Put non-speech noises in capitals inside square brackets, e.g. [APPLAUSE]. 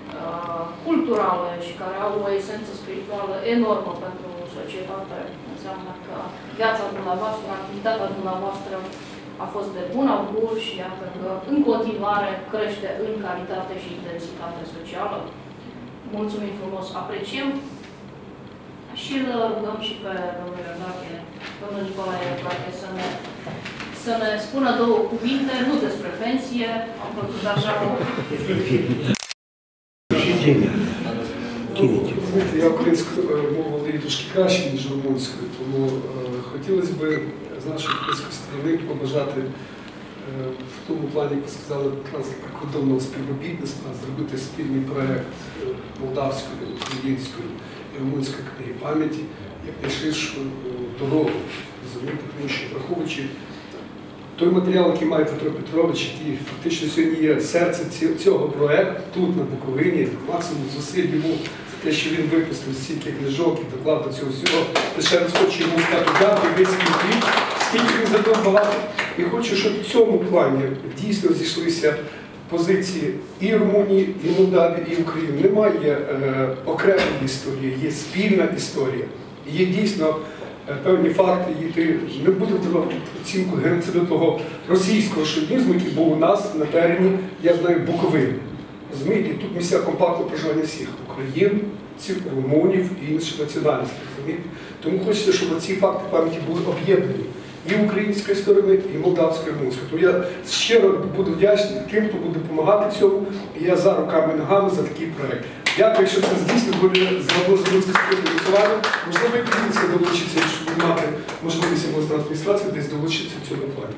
uh, culturale și care au o esență spirituală enormă pentru societate. Înseamnă că viața dumneavoastră, activitatea dumneavoastră a fost de bun augur și iată că în continuare crește în calitate și intensitate socială. Mulțumim frumos, apreciem și îl rugăm și pe domnul Iordache, domnul Nicolae Iordache să ne, să ne spună două cuvinte, nu despre pensie, am făcut așa o [LAUGHS] Знаєте, Я українську е, мову трошки краще, ніж румунською, тому е, хотілося б з нашої української сторони побажати е, в тому плані, як ви сказали, транспортно-кордонного співробітництва, зробити спільний проєкт молдавської, української і румунської книги пам'яті як найширшу дорогу. Тому що враховуючи той матеріал, який має Петро Петрович, який фактично сьогодні є серце цього проекту тут, на Буковині, максимум зусиль йому за те, що він випустив стільки книжок і доклав до цього всього. Лише раз хочу йому дякую весь свій скільки він багато. І хочу, щоб в цьому плані дійсно зійшлися позиції і Румунії, і Молдавії, і України. Немає е, окремої історії, є спільна історія. Є дійсно певні факти, які не будемо давати оцінку геноциду того російського шовінізму, який був у нас на терені, я знаю, Буковини. Розумієте, тут місця компактного проживання всіх українців, румунів і інших національностей. Розумієте? Тому хочеться, щоб ці факти пам'яті були об'єднані і української сторони, і молдавської і румунської. Тому я щиро буду вдячний тим, хто буде допомагати цьому. І я за руками і ногами за такий проект. Дякую, що це здійсно буде зробило Зеленське співфінансування. Можливо, і Підлінська долучиться, щоб мати можливість обласної адміністрації десь долучитися в цьому плані.